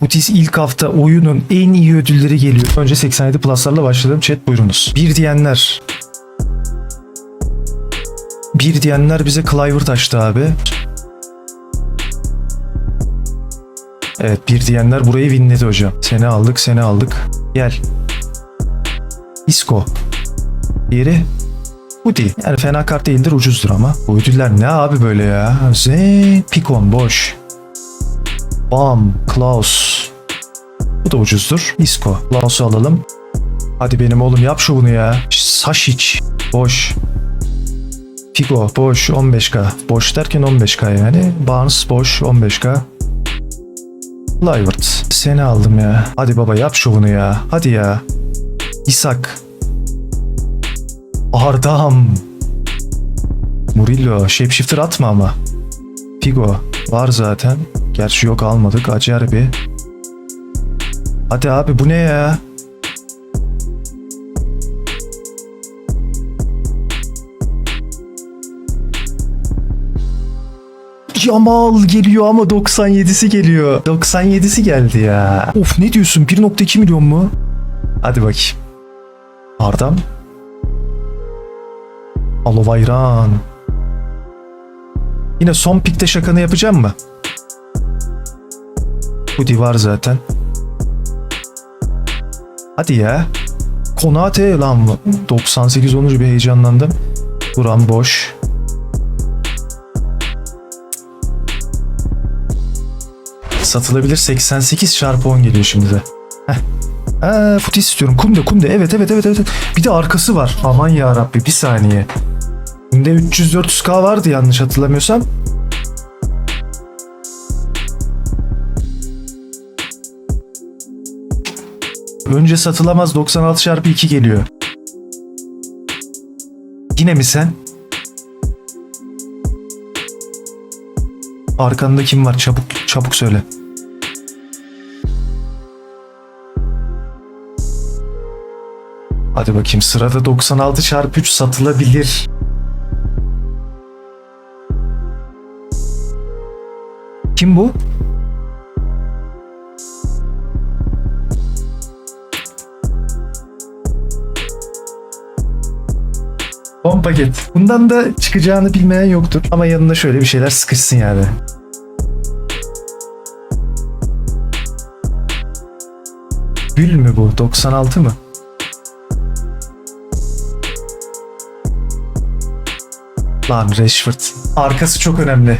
Butis ilk hafta oyunun en iyi ödülleri geliyor. Önce 87 pluslarla başladım. Chat buyurunuz. Bir diyenler. Bir diyenler bize Clivert açtı abi. Evet bir diyenler burayı winledi hocam. Seni aldık seni aldık. Gel. Isco. Diğeri Hoodie. Yani fena kart değildir ucuzdur ama. Bu ödüller ne abi böyle ya? Z, Pikon boş. Bam, Klaus. Bu da ucuzdur. Isco. Klaus'u alalım. Hadi benim oğlum yap şovunu ya. Sasic. Boş. Figo boş 15k. Boş derken 15k yani. Barnes boş 15k. Livert. Seni aldım ya. Hadi baba yap şovunu ya. Hadi ya. İshak. Ardam. Murillo. Shapeshifter atma ama. Figo. Var zaten. Gerçi yok almadık. Acerbi. Hadi abi bu ne ya? Yamal geliyor ama 97'si geliyor. 97'si geldi ya. Of ne diyorsun 1.2 milyon mu? Hadi bakayım. Ardam. Alovayran. Yine son pikte şakanı yapacağım mı? Bu var zaten. Hadi ya. Konate lan mı? 98 olunca bir heyecanlandım. Duran boş. Satılabilir 88 çarpı 10 geliyor şimdi de. Heh. Ee, futi istiyorum. Kumde kumde. Evet evet evet evet. Bir de arkası var. Aman ya Rabbi bir saniye. Bunda 300-400k vardı yanlış hatırlamıyorsam. Önce satılamaz 96 çarpı 2 geliyor. Yine mi sen? Arkanda kim var? Çabuk çabuk söyle. Hadi bakayım sırada 96 çarpı 3 satılabilir. Kim bu? Son paket. Bundan da çıkacağını bilmeyen yoktur. Ama yanına şöyle bir şeyler sıkışsın yani. Gül mü bu? 96 mı? Lan Rashford. Arkası çok önemli.